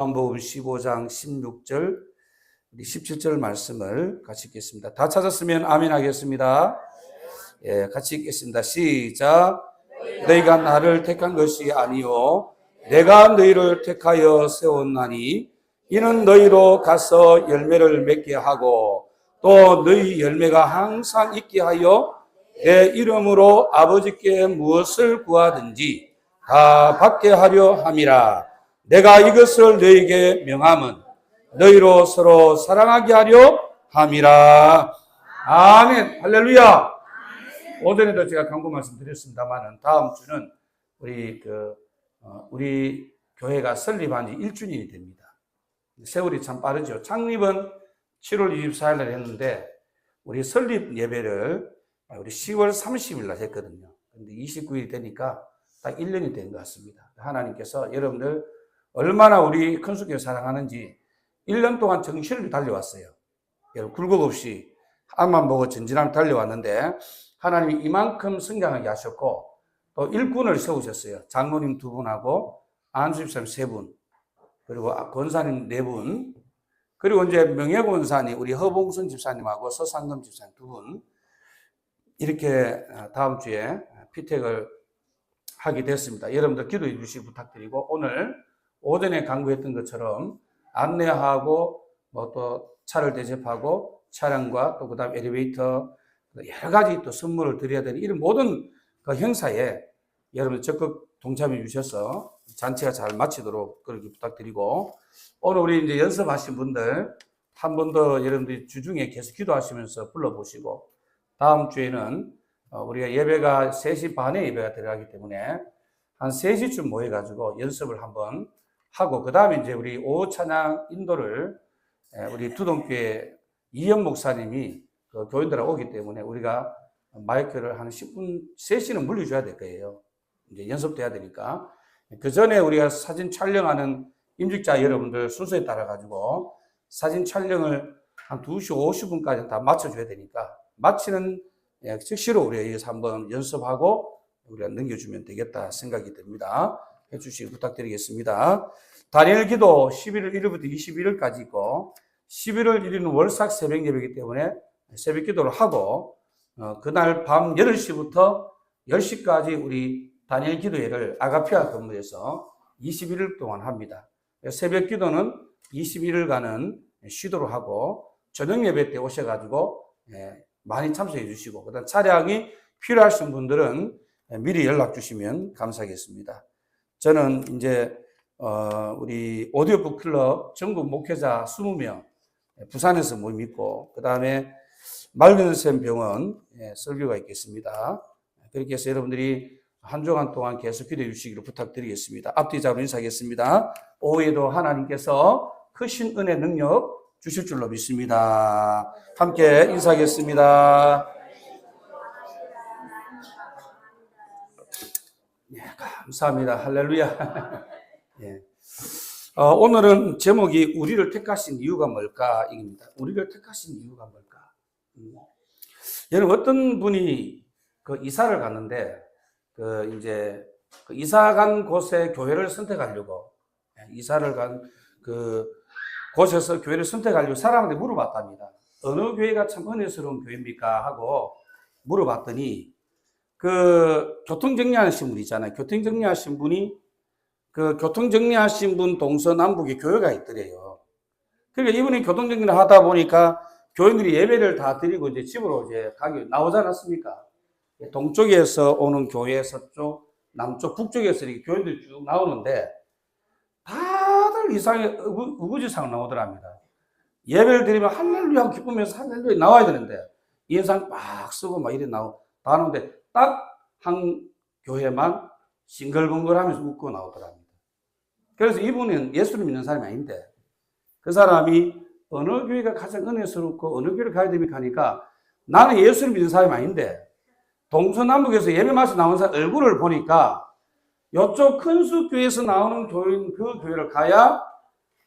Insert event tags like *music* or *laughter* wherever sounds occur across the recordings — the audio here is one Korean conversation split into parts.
요한복음 15장 16절 우리 17절 말씀을 같이 읽겠습니다. 다 찾았으면 아멘 하겠습니다. 예, 같이 읽겠습니다. 시작. 너희가 나를 택한 것이 아니요 내가 너희를 택하여 세웠나니 이는 너희로 가서 열매를 맺게 하고 또 너희 열매가 항상 있게 하여 내 이름으로 아버지께 무엇을 구하든지 다 받게 하려 함이라. 내가 이것을 너희에게 명함은 너희로 서로 사랑하게 하려 함이라. 아멘. 할렐루야. 오전에도 제가 광고 말씀드렸습니다만은 다음 주는 우리 그 어, 우리 교회가 설립한 지 1주년이 됩니다. 세월이 참 빠르죠. 창립은 7월 24일 날 했는데 우리 설립 예배를 우리 10월 30일 날 했거든요. 근데 29일이 되니까 딱 1년이 된 것 같습니다. 하나님께서 여러분들 얼마나 우리 큰 숙교를 사랑하는지 1년 동안 정신을 달려왔어요. 굴곡 없이 앞만 보고 전진하며 달려왔는데 하나님이 이만큼 성장하게 하셨고 또 일꾼을 세우셨어요. 장로님 두 분하고 안수집사님 세 분, 그리고 권사님 네 분, 그리고 이제 명예권사님 우리 허봉선 집사님하고 서상금 집사님 두 분, 이렇게 다음 주에 피택을 하게 됐습니다. 여러분들 기도해 주시기 부탁드리고 오늘 오전에 강구했던 것처럼 안내하고 뭐 또 차를 대접하고 차량과 또 그다음 엘리베이터 여러 가지 또 선물을 드려야 되는 이런 모든 그 행사에 여러분 적극 동참해 주셔서 잔치가 잘 마치도록 그렇게 부탁드리고 오늘 우리 이제 연습하신 분들 한 번 더 여러분들이 주중에 계속 기도하시면서 불러보시고 다음 주에는 어, 우리가 예배가 3시 반에 예배가 들어가기 때문에 한 3시쯤 모여가지고 연습을 한번 하고 그 다음에 이제 우리 오후 찬양 인도를 에, 우리 두동교회 이현 목사님이 그 교인들하고 오기 때문에 우리가 마이크를 한 10분, 3시는 물려줘야 될 거예요. 이제 연습돼야 되니까. 그 전에 우리가 사진 촬영하는 임직자 여러분들 순서에 따라가지고 사진 촬영을 한 2시 50분까지 다 맞춰줘야 되니까 마치는 예, 즉시로 우리가 여기서 한번 연습하고 우리가 넘겨주면 되겠다 생각이 듭니다. 해주시기 부탁드리겠습니다. 다니엘 기도 11월 1일부터 21일까지 있고 11월 1일은 월삭 새벽 예배이기 때문에 새벽 기도를 하고 어, 그날 밤 8시부터 10시까지 우리 다니엘 기도회를 아가피아 건물에서 21일 동안 합니다. 새벽 기도는 21일간은 쉬도록 하고 저녁 예배 때 오셔가지고 예, 많이 참석해 주시고 그다음 차량이 필요하신 분들은 미리 연락 주시면 감사하겠습니다. 저는 이제 어, 우리 오디오북 클럽 전국 목회자 20명 부산에서 모임 있고 그 다음에 맑은샘 병원 예, 설교가 있겠습니다. 그렇게 해서 여러분들이 한 주간 동안 계속 기도해 주시기를 부탁드리겠습니다. 앞뒤 잡으로 인사하겠습니다. 오후에도 하나님께서 크신 은혜 능력 주실 줄로 믿습니다. 함께 인사하겠습니다. 감사합니다. 할렐루야. *laughs* 예. 어, 오늘은 제목이 우리를 택하신 이유가 뭘까? 입니다. 우리를 택하신 이유가 뭘까? 음. 여러분, 어떤 분이 그 이사를 갔는데, 그 이제 그 이사 간 곳에 교회를 선택하려고, 예, 이사를 간 그 곳에서 교회를 선택하려고 사람한테 물어봤답니다. 어느 교회가 참 은혜스러운 교회입니까? 하고 물어봤더니, 그 교통 정리하신 분 있잖아요. 교통 정리하신 분이 그 교통 정리하신 분 동서 남북에 교회가 있더래요. 그러니까 이분이 교통 정리를 하다 보니까 교인들이 예배를 다 드리고 이제 집으로 이제 가기 나오지 않았습니까? 동쪽에서 오는 교회, 서쪽, 남쪽, 북쪽에서 이렇게 교인들이 쭉 나오는데 다들 이상의 우구지상 나오더랍니다. 예배를 드리면 할렐루야 기쁘면서 할렐루야 나와야 되는데 인상 막 쓰고 막 이래 나오, 다 나오는데 딱 한 교회만 싱글벙글하면서 웃고 나오더랍니다. 그래서 이분은 예수를 믿는 사람이 아닌데 그 사람이 어느 교회가 가장 은혜스럽고 어느 교회를 가야 됩니까 하니까 나는 예수를 믿는 사람이 아닌데 동서남북에서 예배 마치 나온 사람 얼굴을 보니까 이쪽 큰숲교회에서 나오는 교인 그 교회를 가야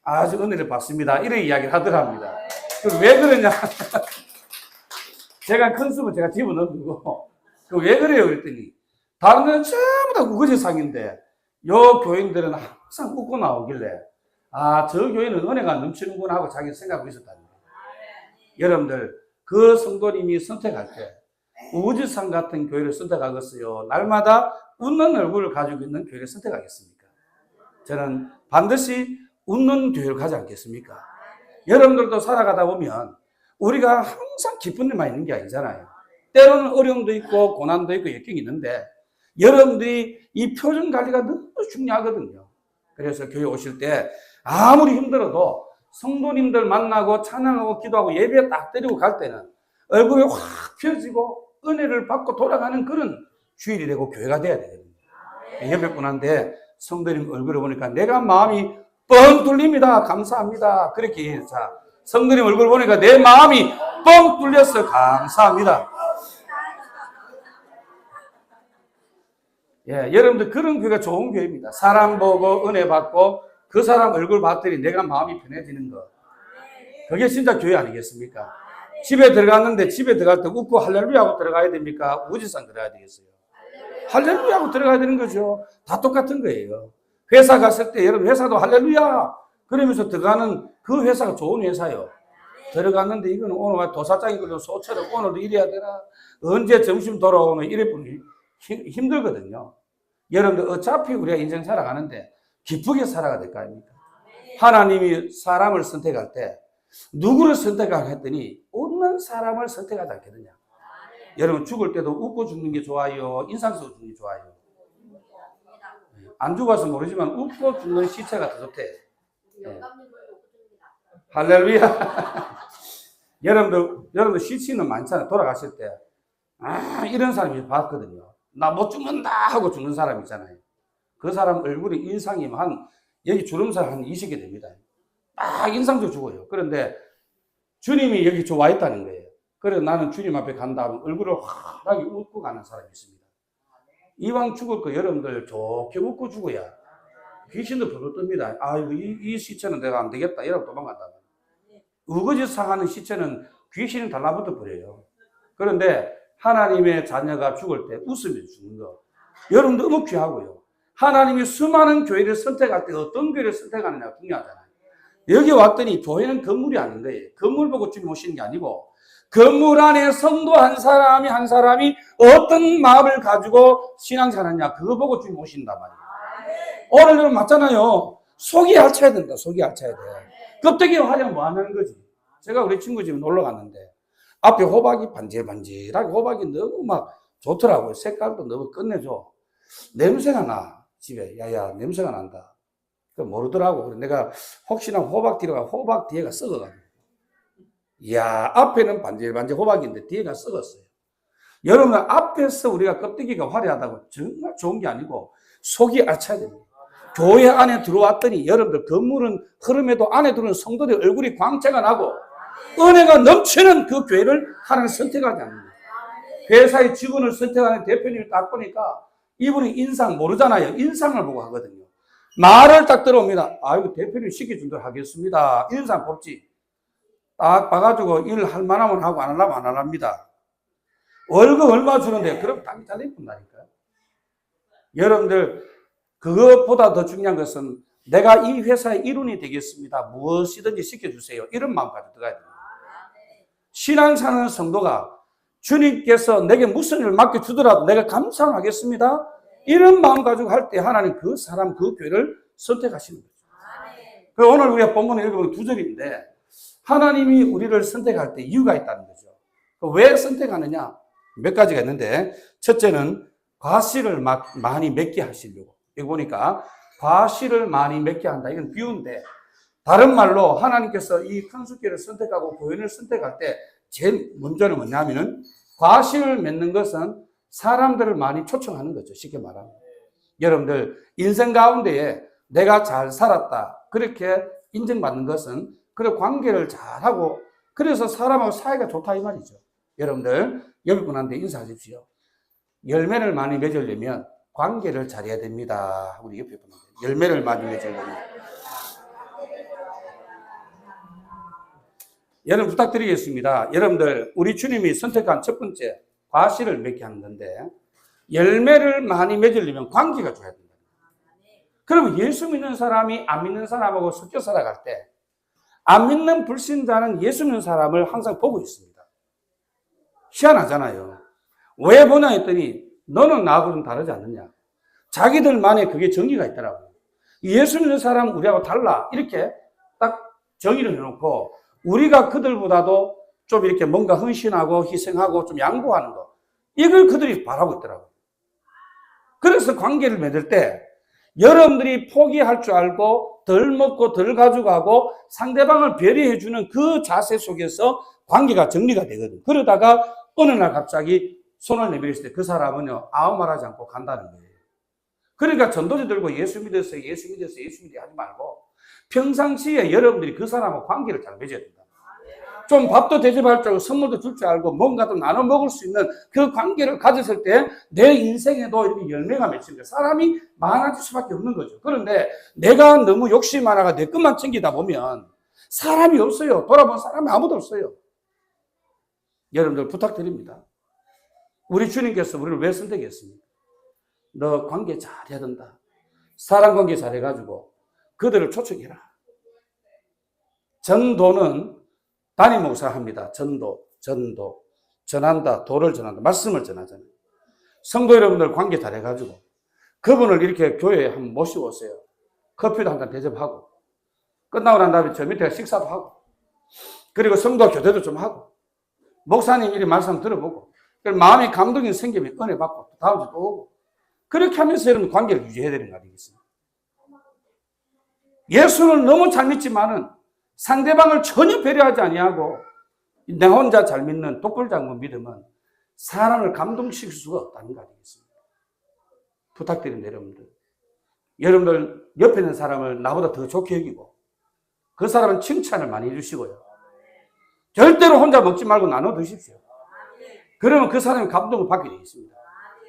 아주 은혜를 받습니다. 이런 이야기를 하더랍니다. 왜 그러냐? *laughs* 제가 큰숲은 제가 집어넣고 왜 그래요? 그랬더니 다른 데는 전부 다 우거지상인데 요 교인들은 항상 웃고 나오길래 아, 저 교회는 은혜가 넘치는구나 하고 자기 생각하고 있었다는 거예요. 여러분들, 그 성도님이 선택할 때, 우주상 같은 교회를 선택하겠어요? 날마다 웃는 얼굴을 가지고 있는 교회를 선택하겠습니까? 저는 반드시 웃는 교회를 가지 않겠습니까? 여러분들도 살아가다 보면 우리가 항상 기쁜 일만 있는 게 아니잖아요. 때로는 어려움도 있고 고난도 있고 역경이 있는데 여러분들이 이 표정 관리가 너무 중요하거든요. 그래서 교회 오실 때 아무리 힘들어도 성도님들 만나고 찬양하고 기도하고 예배 딱 드리고 갈 때는 얼굴이 확 펴지고 은혜를 받고 돌아가는 그런 주일이 되고 교회가 돼야 되거든요. 예배 분한테 성도님 얼굴을 보니까 내가 마음이 뻥 뚫립니다. 감사합니다. 그렇게 자 성도님 얼굴 보니까 내 마음이 뻥 뚫렸어. 감사합니다. 예, 여러분들 그런 교회가 좋은 교회입니다. 사람 보고 은혜 받고 그 사람 얼굴 봤더니 내가 마음이 편해지는 거. 그게 진짜 교회 아니겠습니까? 집에 들어갔는데 집에 들어갈 때 웃고 할렐루야 하고 들어가야 됩니까? 우지산 들어가야 되겠어요? 할렐루야 하고 들어가야 되는 거죠. 다 똑같은 거예요. 회사 갔을 때 여러분 회사도 할렐루야 그러면서 들어가는 그 회사가 좋은 회사요. 들어갔는데 이거는 오늘 도사장이거든 소처럼 오늘도 이래야 되나 언제 점심 돌아오면 이래 보니 힘- 힘들거든요. 여러분들 어차피 우리가 인생 살아가는데 기쁘게 살아가야 될거 아닙니까? 하나님이 사람을 선택할 때 누구를 선택하라 했더니 웃는 사람을 선택하지 않거든요. 여러분 죽을 때도 웃고 죽는 게 좋아요? 인상 쓰고 죽는 게 좋아요? 안 죽어서 모르지만 웃고 죽는 시체가 더 좋대. 네. 할렐루야. *laughs* 여러분들, 여러분들 시치는 많잖아요. 돌아가실 때. 아, 이런 사람이 봤거든요. 나 못 죽는다 하고 죽는 사람 있잖아요. 그 사람 얼굴이 인상이 한, 여기 주름살 한 20개 됩니다. 딱 인상도 죽어요. 그런데 주님이 여기 저와 있다는 거예요. 그래서 나는 주님 앞에 간 다음에 얼굴을 환하게 웃고 가는 사람이 있습니다. 이왕 죽을 거 여러분들 좋게 웃고 죽어야 귀신도 벌을 뜹니다. 아이고, 이, 이 시체는 내가 안 되겠다. 이러고 도망간다. 우거지 상하는 시체는 귀신이 달라붙어 버려요. 그런데 하나님의 자녀가 죽을 때 웃으며 죽는 거. 여러분도 너무 귀하고요. 하나님이 수많은 교회를 선택할 때 어떤 교회를 선택하느냐가 중요하잖아요. 여기 왔더니 교회는 건물이 아닌 거예요. 건물 보고 주님 오시는 게 아니고 건물 안에 성도 한 사람이 한 사람이 어떤 마음을 가지고 신앙생활하냐 그거 보고 주님 오신단 말이에요. 오늘 여러분 맞잖아요. 속이 알차야 된다. 속이 알차야 돼. 껍데기 화장 뭐 하는 거지? 제가 우리 친구 집에 놀러 갔는데 앞에 호박이 반질반질하게 호박이 너무 막 좋더라고요. 색깔도 너무 끝내줘. 냄새가 나. 집에. 야야 냄새가 난다. 그 모르더라고. 그래서 내가 혹시나 호박 뒤로 가 호박 뒤에가 썩어가지고. 이야 앞에는 반질반질 호박인데 뒤에가 썩었어요. 여러분 앞에서 우리가 껍데기가 화려하다고 정말 좋은 게 아니고 속이 알차야 됩니다. 교회 안에 들어왔더니 여러분들 건물은 흐름에도 안에 들어오는 성도들 얼굴이 광채가 나고 은혜가 넘치는 그 교회를 하나님 선택하지 않는다. 회사의 직원을 선택하는 대표님을 딱 보니까 이분이 인상 모르잖아요. 인상을 보고 하거든요. 말을 딱 들어옵니다. 아이고 대표님 시켜준 대로 하겠습니다. 인상 뽑지. 딱 봐가지고 일 할 만하면 하고 안 하려면 안 합니다. 월급 얼마 주는데 그럼 땀이 잘내푼다니까요. 여러분들 그것보다 더 중요한 것은 내가 이 회사의 일원이 되겠습니다. 무엇이든지 시켜주세요. 이런 마음 가지고 들어가야 됩니다. 신앙 사는 성도가 주님께서 내게 무슨 일을 맡겨주더라도 내가 감사하겠습니다. 이런 마음 가지고 할 때 하나님 그 사람, 그 교회를 선택하시는 거죠. 그 오늘 우리가 본문에 읽어본 두 절인데 하나님이 우리를 선택할 때 이유가 있다는 거죠. 그왜 선택하느냐? 몇 가지가 있는데 첫째는 과실을 막 많이 맺게 하시려고. 여기 보니까 과실을 많이 맺게 한다. 이건 비유인데 다른 말로 하나님께서 이 큰숙교를 선택하고 교인을 선택할 때 제일 문제는 뭐냐면은 과실을 맺는 것은 사람들을 많이 초청하는 거죠. 쉽게 말하면. 여러분들 인생 가운데에 내가 잘 살았다. 그렇게 인정받는 것은 그래 관계를 잘하고 그래서 사람하고 사이가 좋다 이 말이죠. 여러분들 옆에 분한테 인사하십시오. 열매를 많이 맺으려면 관계를 잘해야 됩니다. 우리 옆에 분한테 열매를 많이 맺으려면 여러분 부탁드리겠습니다. 여러분들 우리 주님이 선택한 첫 번째 과실을 맺게 하는 건데 열매를 많이 맺으려면 관계가 좋아야 된다. 그러면 예수 믿는 사람이 안 믿는 사람하고 섞여 살아갈 때, 안 믿는 불신자는 예수 믿는 사람을 항상 보고 있습니다. 희한하잖아요. 왜 보냐 했더니, 너는 나하고는 다르지 않느냐. 자기들만의 그게 정의가 있더라고요. 예수 믿는 사람 우리하고 달라. 이렇게 딱 정의를 해놓고, 우리가 그들보다도 좀 이렇게 뭔가 헌신하고 희생하고 좀 양보하는 거. 이걸 그들이 바라고 있더라고요. 그래서 관계를 맺을 때 여러분들이 포기할 줄 알고 덜 먹고 덜 가져가고 상대방을 배려해주는 그 자세 속에서 관계가 정리가 되거든요. 그러다가 어느 날 갑자기 손을 내밀었을 때 그 사람은요, 아무 말 하지 않고 간다는 거예요. 그러니까 전도지 들고 예수 믿었어요, 예수 믿었어요, 예수 믿어요 하지 말고 평상시에 여러분들이 그 사람하고 관계를 잘 맺어야 된다. 좀 밥도 대접할 줄 알고 선물도 줄 줄 알고 뭔가도 나눠 먹을 수 있는 그 관계를 가졌을 때 내 인생에도 이렇게 열매가 맺힙니다. 사람이 많아질 수밖에 없는 거죠. 그런데 내가 너무 욕심 많아가 내 것만 챙기다 보면 사람이 없어요. 돌아본 사람이 아무도 없어요. 여러분들 부탁드립니다. 우리 주님께서 우리를 왜 선택했습니까? 너 관계 잘해야 된다. 사람 관계 잘해가지고 그들을 초청해라. 전도는 담임 목사 합니다. 전도, 전도. 전한다, 도를 전한다. 말씀을 전하잖아요. 성도 여러분들 관계 잘해가지고 그분을 이렇게 교회에 한번 모시고 오세요. 커피도 한 잔 대접하고 끝나고 난 다음에 저 밑에 식사도 하고 그리고 성도 교대도 좀 하고 목사님 이리 말씀 들어보고 마음에 감동이 생기면 은혜 받고 또 다음 주에 또 오고 그렇게 하면서 여러분 관계를 유지해야 되는 거 아니겠습니까? 예수는 너무 잘 믿지만은 상대방을 전혀 배려하지 아니하고 내 혼자 잘 믿는 독불장군 믿음은 사람을 감동시킬 수가 없다는 거 아니겠습니까? 부탁드립니다, 여러분들. 여러분들 옆에 있는 사람을 나보다 더 좋게 여기고 그 사람은 칭찬을 많이 해주시고요. 절대로 혼자 먹지 말고 나눠 드십시오. 그러면 그 사람이 감동을 받게 되어 있습니다.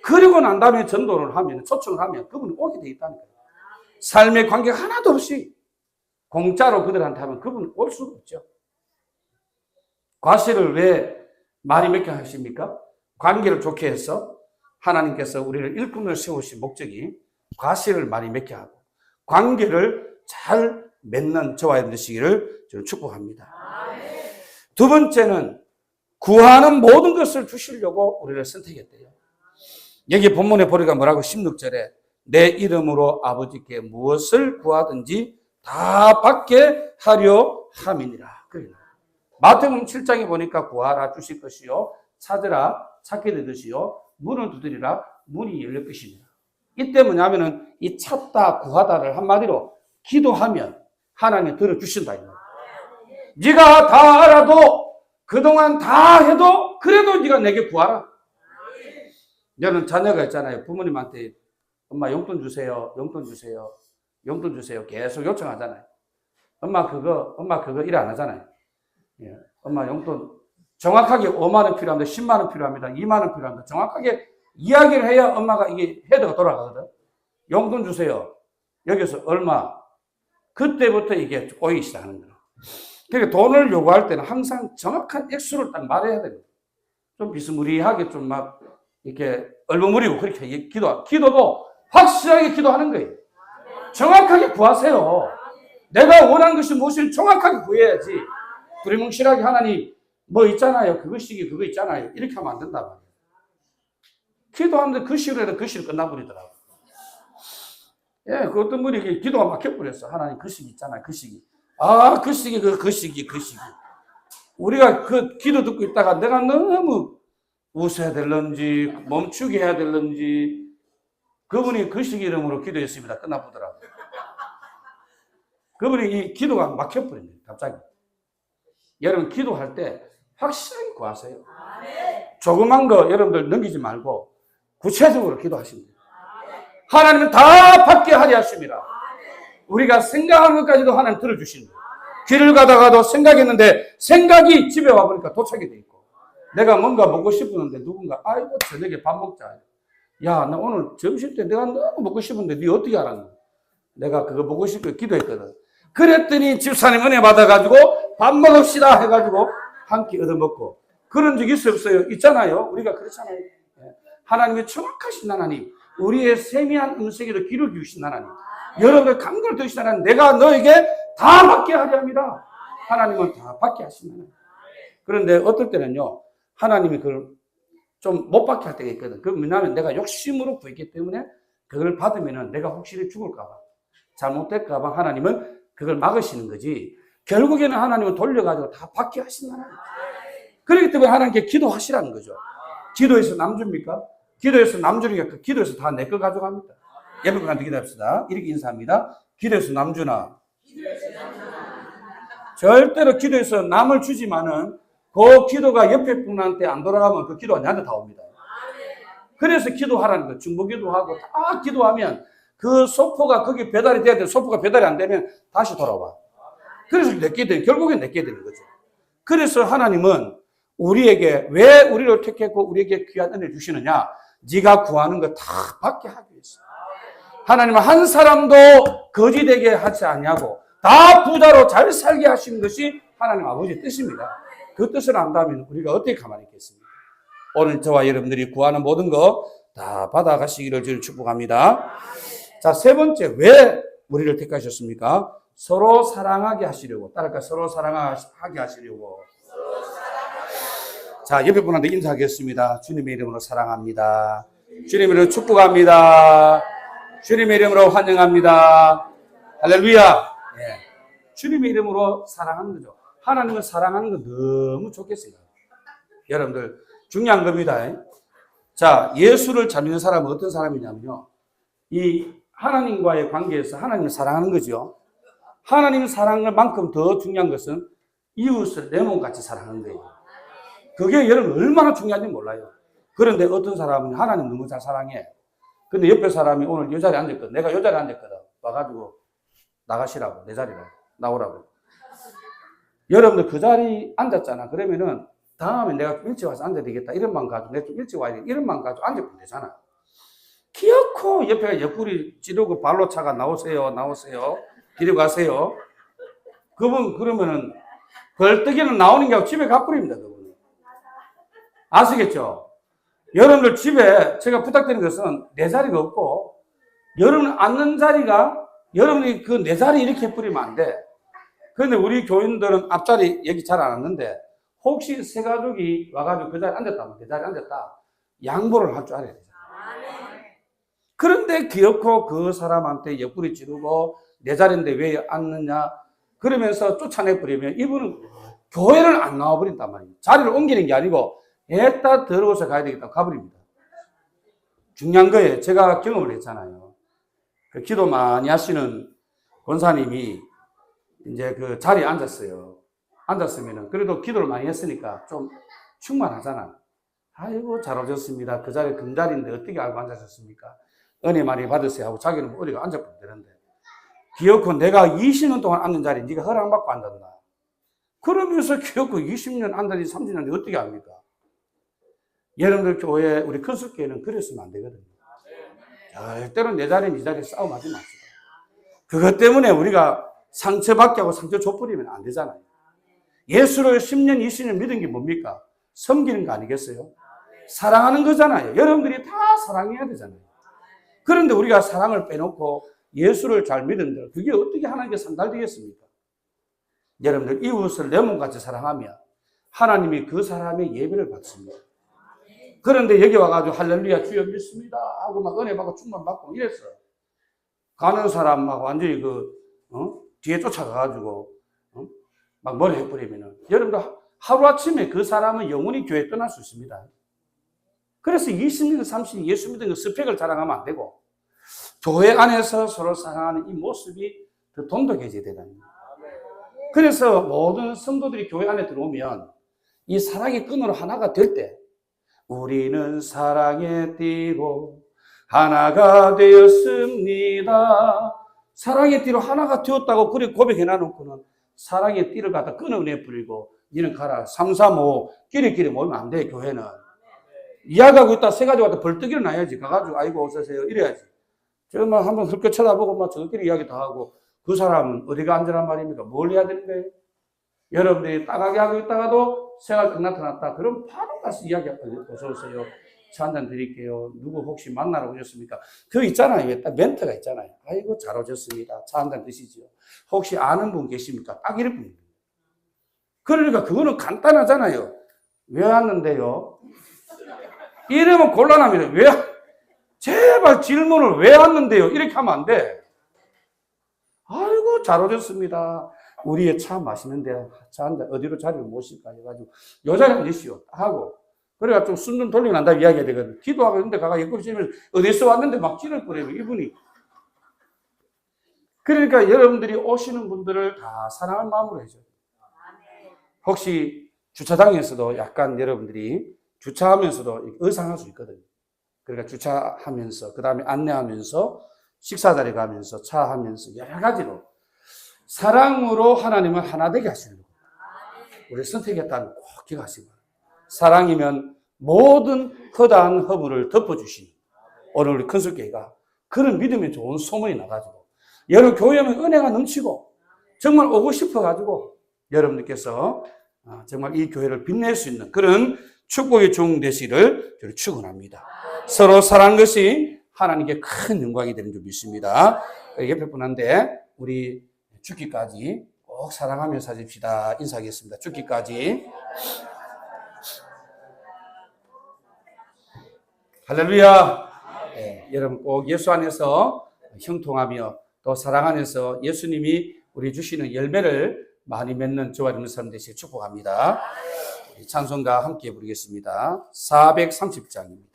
그리고 난 다음에 전도를 하면, 초청을 하면 그분이 오게 되어 있다는 거예요. 삶의 관계가 하나도 없이 공짜로 그들한테 하면 그분은 올 수가 없죠. 과시를 왜 말이 몇 개 하십니까? 관계를 좋게 해서 하나님께서 우리를 일꾼을 세우신 목적이 과시를 많이 맺게 하고 관계를 잘 맺는 저와 여러분 되시기를 저는 축복합니다. 두 번째는 구하는 모든 것을 주시려고 우리를 선택했대요. 여기 본문에 보니까 뭐라고 16절에 내 이름으로 아버지께 무엇을 구하든지 다 받게 하려 함이니라. 그래요. 마태복음 7장에 보니까 구하라 주실 것이요 찾으라 찾게 되듯이요 문을 두드리라 문이 열릴 것이니라. 이때 뭐냐면은 이 찾다 구하다를 한마디로 기도하면 하나님이 들어주신다. 네가 다 알아도 그동안 다 해도 그래도 네가 내게 구하라. 여러분 자녀가 있잖아요. 부모님한테 엄마 용돈 주세요. 용돈 주세요. 용돈 주세요. 계속 요청하잖아요. 엄마 그거 엄마 그거 일 안 하잖아요. 예. 엄마 용돈 정확하게 5만 원 필요합니다. 10만 원 필요합니다. 2만 원 필요합니다. 정확하게 이야기를 해야 엄마가 이게 헤드가 돌아가거든. 용돈 주세요. 여기서 얼마? 그때부터 이게 꼬이기 시작하는 거예요. 그러니까 돈을 요구할 때는 항상 정확한 액수를 딱 말해야 됩니다. 좀 비스무리하게 좀 막 이렇게 얼버무리고 그렇게 기도, 기도도 확실하게 기도하는 거예요. 정확하게 구하세요. 내가 원하는 것이 무엇인지 정확하게 구해야지. 두리뭉실하게 하나님 뭐 있잖아요. 그것이기 그거 있잖아요. 이렇게 하면 안 된다 말이에요. 기도하는데 그 시로 해도 그 시로 끝나버리더라고. 예, 그 어떤 분이 기도가 막혀버렸어. 하나님 그 시기 있잖아요. 그 시기. 아, 그 시기, 그, 그 시기, 그 시기. 우리가 그 기도 듣고 있다가 내가 너무 웃어야 될런지, 멈추게 해야 될런지, 그분이 그 시기 이름으로 기도했습니다. 끝나보더라고요. 그분이 이 기도가 막혀버립니다. 갑자기. 여러분, 기도할 때 확실하게 구하세요. 조그만 거 여러분들 넘기지 말고 구체적으로 기도하십니다. 하나님은 다 받게 하려 하십니다. 우리가 생각하는 것까지도 하나님 들어주십니다. 길을 가다가도 생각했는데 생각이 집에 와보니까 도착이 돼 있고 내가 뭔가 먹고 싶었는데 누군가 아이고 저녁에 밥 먹자. 야, 나 오늘 점심 때 내가 너무 먹고 싶은데 네 어떻게 알았노? 내가 그거 먹고 싶어 기도했거든. 그랬더니 집사님 은혜 받아가지고 밥 먹읍시다 해가지고 한 끼 얻어먹고 그런 적 있어요 없어요? 있잖아요. 우리가 그렇잖아요. 예. 하나님의 정확하신 하나님, 우리의 세미한 음색에도 귀를 기우신 하나님. 여러분의 강도를 드시다는 내가 너에게 다 받게 하려 합니다. 하나님은 다 받게 하시면. 그런데 어떨 때는요, 하나님이 그걸 좀 못 받게 할 때가 있거든. 그 왜냐하면 내가 욕심으로 구했기 때문에 그걸 받으면은 내가 혹시 죽을까봐, 잘못될까봐 하나님은 그걸 막으시는 거지. 결국에는 하나님은 돌려가지고 다 받게 하신다는 거예요. 그렇기 때문에 하나님께 기도하시라는 거죠. 기도에서 남 줍니까? 기도에서 남 주니까 그 기도에서 다 내 거 가져갑니다. 예배가 간다 기도합시다. 이렇게 인사합니다. 기도에서 남 주나. 절대로 기도에서 남을 주지만은 그 기도가 옆에 분한테 안 돌아가면 그 기도가 나한테 다 옵니다. 그래서 기도하라는 거. 중보 기도하고 다 기도하면 그 소포가 거기 배달이 돼야 돼. 소포가 배달이 안 되면 다시 돌아와. 그래서 내게 되는, 결국엔 내게 되는 거죠. 그래서 하나님은 우리에게 왜 우리를 택했고 우리에게 귀한 은혜를 주시느냐? 네가 구하는 거 다 받게 하기. 하나님은 한 사람도 거지 되게 하지 아니하고 다 부자로 잘 살게 하시는 것이 하나님 아버지의 뜻입니다. 그 뜻을 안다면 우리가 어떻게 가만히 있겠습니까? 오늘 저와 여러분들이 구하는 모든 거 다 받아가시기를 저를 축복합니다. 자, 세 번째, 왜 우리를 택하셨습니까? 서로 사랑하게 하시려고. 따라까 서로 사랑하게 하시려고. 자, 옆에 분한테 인사하겠습니다. 주님의 이름으로 사랑합니다. 주님의 이름으로 축복합니다. 주님의 이름으로 환영합니다. 할렐루야. 예. 주님의 이름으로 사랑하는 거죠. 하나님을 사랑하는 거 너무 좋겠어요. 여러분들, 중요한 겁니다. 자, 예수를 잘 믿는 사람은 어떤 사람이냐면요. 이 하나님과의 관계에서 하나님을 사랑하는 거죠. 하나님 사랑을 만큼 더 중요한 것은 이웃을 내 몸같이 사랑하는 거예요. 그게 여러분 얼마나 중요한지 몰라요. 그런데 어떤 사람은 하나님 너무 잘 사랑해. 근데 옆에 사람이 오늘 이 자리에 앉았거든. 내가 이 자리에 앉았거든. 와가지고 나가시라고. 내 자리로. 나오라고. 여러분들 그 자리 앉았잖아. 그러면은 다음에 내가 좀 일찍 와서 앉아야 되겠다. 이런 만 가지고 내가 좀 일찍 와야 돼. 이런 만 가지고 앉아보면 되잖아. 기어코 옆에 옆구리 찌르고 발로 차가 나오세요. 나오세요. 뒤로 가세요. 그분 그러면은 벌떡이는 나오는 게 아니고 집에 가버립니다. 그분은. 아시겠죠? 여러분들 집에 제가 부탁드리는 것은 내 자리가 없고 여러분 앉는 자리가 여러분이 그 내 자리 이렇게 뿌리면 안 돼. 그런데 우리 교인들은 앞자리 여기 잘 안 앉는데 혹시 세 가족이 와가지고 그 자리에 앉았다면 그 자리에 앉았다. 양보를 할 줄 알아야 되잖아. 그런데 기어코 그 사람한테 옆구리 찌르고 내 자리인데 왜 앉느냐 그러면서 쫓아내버리면 이분은 교회를 안 나와버린단 말이에요. 자리를 옮기는 게 아니고 애따 들어오서 가야 되겠다고 가버립니다. 중요한 거예요. 제가 경험을 했잖아요. 그 기도 많이 하시는 권사님이 이제 그 자리에 앉았어요. 앉았으면은 그래도 기도를 많이 했으니까 좀 충만하잖아. 아이고 잘 오셨습니다. 그 자리 금자리인데 어떻게 알고 앉으셨습니까? 은혜 많이 받으세요 하고 자기는 어디가 앉아보면 되는데 기어코 내가 20년 동안 앉는 자리에 네가 허락받고 앉았나? 그러면서 기어코 20년 앉다니 30년 어떻게 합니까? 여러분들 교회 우리 큰숙교회는 그랬으면 안 되거든요. 절대로 내 자리에 네 자리에 싸움하지 맙시다. 그것 때문에 우리가 상처받게 하고 상처 줘버리면 안 되잖아요. 예수를 10년, 20년 믿은 게 뭡니까? 섬기는 거 아니겠어요? 사랑하는 거잖아요. 여러분들이 다 사랑해야 되잖아요. 그런데 우리가 사랑을 빼놓고 예수를 잘 믿는다. 그게 어떻게 하나님께 상달되겠습니까? 여러분들 이웃을 내 몸같이 사랑하면 하나님이 그 사람의 예배를 받습니다. 그런데 여기 와가지고 할렐루야 주여 믿습니다 하고 막 은혜 받고 충만 받고 이랬어. 가는 사람하고 완전히 그 어? 뒤에 쫓아가가지고 어? 막 뭘 해버리면은 여러분들 하루 아침에 그 사람은 영원히 교회 떠날 수 있습니다. 그래서 20년, 30년 예수 믿는 그 스펙을 자랑하면 안 되고 교회 안에서 서로 사랑하는 이 모습이 더 돈독해져야 거예요. 그래서 모든 성도들이 교회 안에 들어오면 이 사랑의 끈으로 하나가 될 때 우리는 사랑에 띠로 하나가 되었습니다. 사랑의 띠로 하나가 되었다고 그렇게 고백해 놔 놓고는 사랑의 띠를 갖다 끊어내 버리고 니는 가라. 3, 3, 5 끼리끼리 모이면 안 돼, 교회는. 이야기하고 있다 세 가지 갖다 벌떡 일어나야지. 가가지고 아이고 어서오세요 이래야지. 저만 한번 흘끗 쳐다보고 막 저끼리 이야기 다 하고 그 사람은 어디가 안전한 말입니까? 뭘 해야 되는 거예요? 여러분들이 따가게 하고 있다가도 새가 딱 나타났다. 그럼 바로 가서 이야기하고 어서 오세요. 차한잔 드릴게요. 누구 혹시 만나러 오셨습니까? 그 있잖아요. 왜딱 멘트가 있잖아요. 아이고, 잘 오셨습니다. 차 한 잔 드시죠. 혹시 아는 분 계십니까? 딱 이럴 뿐입니다. 그러니까 그거는 간단하잖아요. 왜 왔는데요? 이러면 곤란합니다. 왜, 제발 질문을 왜 왔는데요? 이렇게 하면 안 돼. 아이고, 잘 오셨습니다. 우리의 차 마시는데, 차 한 잔, 어디로 자리를 모실까 해가지고, 요 자리에 앉으시오. 하고, 그래가 좀숨좀 돌리고 난 다음에 이야기해야 되거든. 기도하고 있는데 가가 옆구리 찌면 어디서 왔는데 막 찌를 거래요, 이분이. 그러니까 여러분들이 오시는 분들을 다 사랑할 마음으로 해줘요. 혹시 주차장에서도 약간 여러분들이 주차하면서도 의상할 수 있거든요. 그러니까 주차하면서, 그 다음에 안내하면서, 식사 자리 가면서, 차 하면서, 여러 가지로 사랑으로 하나님을 하나 되게 하시는 거예요. 우리 선택했다는 꼭 기억하시고. 사랑이면 모든 허다한 허물을 덮어주시니. 오늘 우리 큰술교회가 그런 믿음에 좋은 소문이 나가지고, 여러분 교회면 은혜가 넘치고, 정말 오고 싶어가지고, 여러분들께서 아, 정말 이 교회를 빛낼 수 있는 그런 축복의 종 되시기를 저를 축원합니다. 서로 사랑하는 것이 하나님께 큰 영광이 되는 줄 믿습니다. 옆에 분한테 우리 죽기까지 꼭 사랑하며 사십시다. 인사하겠습니다. 죽기까지. 할렐루야. 예, 여러분 꼭 예수 안에서 형통하며 또 사랑 안에서 예수님이 우리 주시는 열매를 많이 맺는 저와 있는 사람 되시길 축복합니다. 찬송가 함께 부르겠습니다. 430장입니다.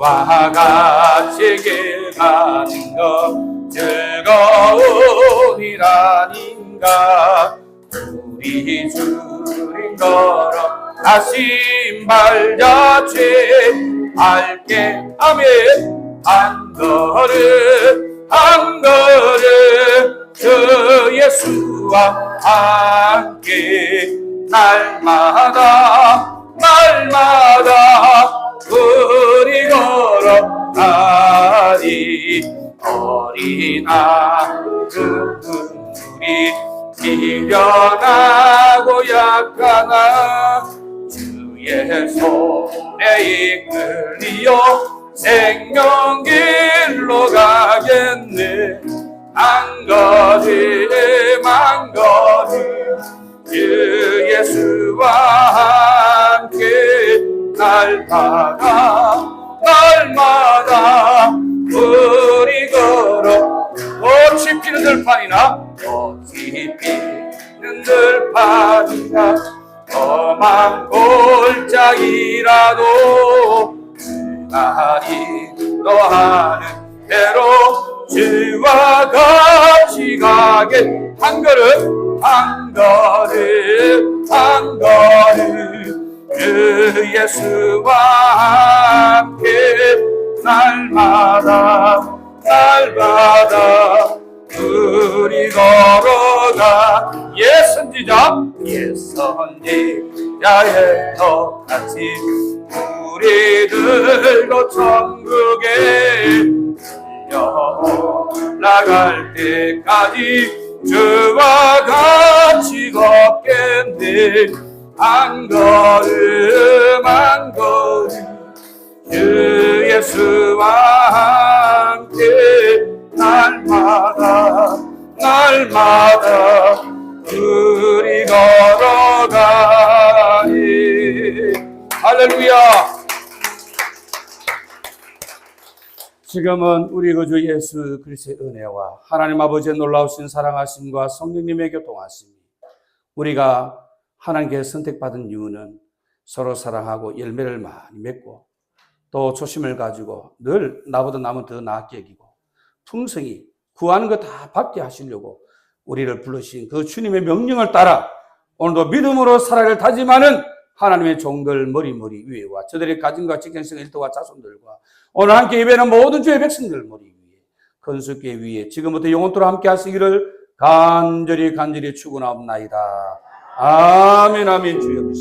와 같이 길 가는 것 즐거우니라닌가 우리 주님 걸어 다시 말자체 밝게 아멘 한 걸음 한 걸음 주 예수와 함께 날마다 날마다 우리 걸어가리 어린아 그들이 미련하고 약하나 주의 손에 이끌리어 생명길로 가겠네. 한 걸음 한 걸음 주 예수와 날마다 날마다 우리 걸어 꽃이 피는 들판이나? 꽃이 피는 들판이나? 험한 골짜기라도 나이로 하는 대로 주와 같이 가게. 한 걸음 한 걸음 한 걸음 그 예수와 함께 날마다 날마다 우리 걸어가. 예 선지자. 예 선지자의 똑같이 우리들도 천국에 올라갈 때까지 주와 같이 걷겠네 한 걸음 한 걸음 주 예수와 함께 날마다 날마다 우리 걸어가리 할렐루야. 지금은 우리 구주 예수 그리스도의 은혜와 하나님 아버지의 놀라우신 사랑하심과 성령님의 교통하심이 우리가 하나님께 선택받은 이유는 서로 사랑하고 열매를 많이 맺고 또 조심을 가지고 늘 나보다 남은 더 나게 여기고 풍성히 구하는 거 다 받게 하시려고 우리를 부르신 그 주님의 명령을 따라 오늘도 믿음으로 살아갈 다짐하는 하나님의 종들 머리머리 위에와 저들의 가정과 직장성 일터와 자손들과 오늘 함께 예배하는 모든 주의 백성들 머리 위에 건축계 위에 지금부터 영원토록 함께 하시기를 간절히 간절히 축원하옵나이다. Amém, amém, Senhor.